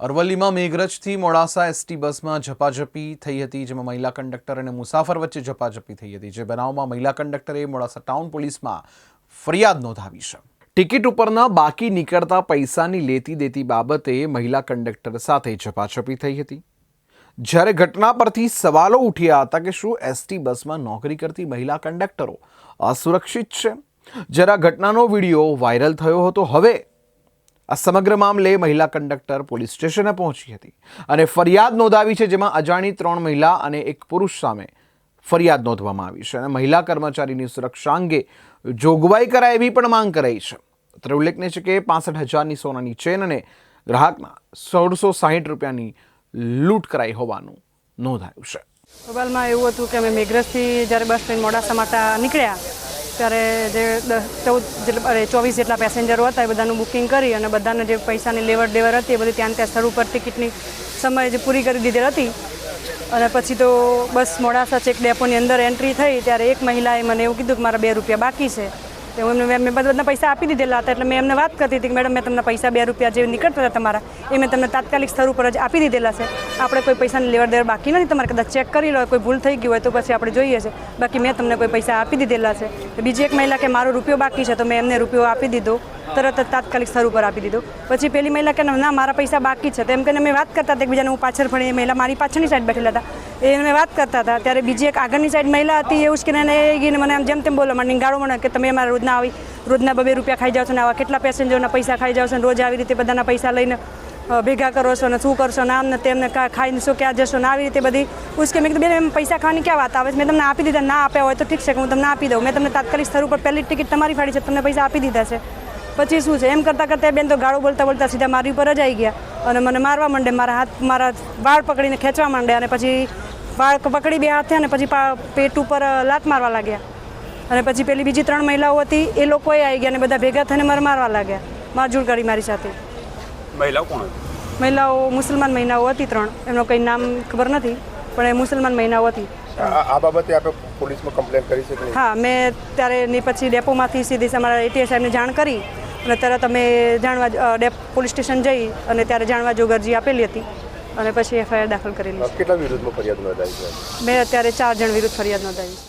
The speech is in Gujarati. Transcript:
અરવલ્લીમાં મેઘરજથી મોડાસા એસટી બસમાં ઝપાઝપી થઈ હતી, જેમાં મહિલા કંડક્ટર અને મુસાફર વચ્ચે ઝપાઝપી થઈ હતી. જે બનાવમાં મહિલા કંડક્ટરે મોડાસા ટાઉન પોલીસમાં ફરિયાદ નોંધાવી છે. ટિકિટ ઉપરના બાકી નીકળતા પૈસાની લેતી દેતી બાબતે મહિલા કંડક્ટર સાથે ઝપાઝપી થઈ હતી. જ્યારે ઘટના પરથી સવાલો ઉઠ્યા હતા કે શું એસટી બસમાં નોકરી કરતી મહિલા કંડક્ટરો અસુરક્ષિત છે? જ્યારે આ ઘટનાનો વીડિયો વાયરલ થયો હતો, હવે આ સમગ્ર મામલે મહિલા કંડક્ટર પોલીસ સ્ટેશને પહોંચી હતી અને ફરિયાદ નોંધાવી છે જેમાં અજાણી ત્રણ મહિલા અને એક પુરુષ સામે ફરિયાદ નોંધવામાં આવી છે અને મહિલા કર્મચારીની સુરક્ષા અંગે જોગવાઈ કરાય એવી પણ માંગ કરાઈ છે. અત્રે ઉલ્લેખનીય છે કે પાસઠ હજારની સોનાની ચેન અને ગ્રાહકના સોળસો સાહીઠ રૂપિયાની લૂંટ કરાઈ હોવાનું નોંધાયું છે. મોબાઈલમાં એવું હતું કે અમે મેઘરજથી જ્યારે બસ ટ્રેન મોડાસા માટે નીકળ્યા ત્યારે જે ચૌદ જેટલા ચોવીસ જેટલા પેસેન્જરો હતા, એ બધાનું બુકિંગ કરી અને બધાને જે પૈસાની લેવડ દેવડ હતી, એ બધી ત્યાં ત્યાં સ્થળ ઉપર ટિકિટની સમય જે પૂરી કરી દીધેલ હતી. અને પછી તો બસ મોડાસા ચેક ડેપોની અંદર એન્ટ્રી થઈ, ત્યારે એક મહિલાએ મને એવું કીધું કે મારા બે રૂપિયા બાકી છે. તો એમને મેં બધા પૈસા આપી દીધેલા હતા, એટલે મેં એમને વાત કરતી હતી કે મેડમ, મેં તમને પૈસા બે રૂપિયા જે નીકળતા હતા તમારા, એ મેં તમને તાત્કાલિક સ્થળ ઉપર જ આપી દીધેલા છે. આપણે કોઈ પૈસાની લેવડ દેવડ બાકી નથી, તમારે કદાચ ચેક કરી લો, કોઈ ભૂલ થઈ ગઈ હોય તો પછી આપણે જોઈએ છે. બાકી મેં તમને કોઈ પૈસા આપી દીધેલા છે. બીજી એક મહિલા કે મારો રૂપિયો બાકી છે, તો મેં એમને રૂપિયો આપી દીધો, તરત જ તાત્કાલિક સ્થળ ઉપર આપી દીધો. પછી પેલી મહિલા કે ના મારા પૈસા બાકી છે. તો એમ કરીને મેં વાત કરતા હતા એકબીજાને, હું પાછળ એ મહિલા મારી પાછળની સાઈડ બેઠેલા હતા. એ મેં વાત કરતા હતા. ત્યારે બીજી એક આગળની સાઈડ મહિલા હતી, એવું જ કે એને ગઈને મને આમ જેમ તેમ બોલો, મને ગાળો મને કે તમે અમારા રોજના આવી, રોજના બબે રૂપિયા ખાઈ જાઓ છો ને આવા કેટલા પેસેન્જરના પૈસા ખાઈ જાઓ છો ને રોજ આવી રીતે બધાના પૈસા લઈને ભેગા કરો છો ને શું કરશો ને આમ ને તેમને ખાઈને શું, ક્યાં જશો ને આવી રીતે બધી ઉસકે મેં કીધું, બેન, એમ પૈસા ખાવાની ક્યાં વાત આવે છે? મેં તમને આપી દીધા, ના આપ્યા હોય તો ઠીક છે કે હું તમને આપી દઉં. મેં તમને તાત્કાલિક સ્થળ ઉપર પહેલી ટિકિટ તમારી ફાડી છે, તમને પૈસા આપી દીધા છે. પછી શું છે? એમ કરતાં કરતાં બેન તો ગાળો બોલતા બોલતા સીધા મારી ઉપર જ આવી ગયા અને મને મારવા માંડે, મારા હાથ, મારા વાળ પકડીને ખેંચવા માંડે અને પછી વાળ પકડી બે હાથે અને પછી પેટ ઉપર લાત મારવા લાગ્યા. અને પછી પેલી બીજી ત્રણ મહિલાઓ હતી એ લોકોએ આવી ગયા અને બધા ભેગા થઈને મારે મારવા લાગ્યા. મારઝૂડ કરી મારી સાથે. મહિલાઓ કોણ મહિલાઓ મુસલમાન મહિલાઓ હતી ત્રણ. એમનો કંઈ નામ ખબર નથી પણ એ મુસલમાન મહિલાઓ હતી. આ બાબતે આપણે પોલીસમાં કમ્પ્લેન કરી છે હા મેં ત્યારે ની પછી ડેપોમાંથી સીધી અમારા એટીએસ સાહેબને જાણ કરી. અને તરત અમે જાણવા પોલીસ સ્ટેશન જઈ અને ત્યારે જાણવા જોગ અરજી આપેલી હતી. અને પછી એફઆઈઆર દાખલ કરેલી છે કેટલા વિરુદ્ધમાં ફરિયાદ નોંધાઈ છે? મેં અત્યારે ચાર જણ વિરુદ્ધ ફરિયાદ નોંધાવી છે.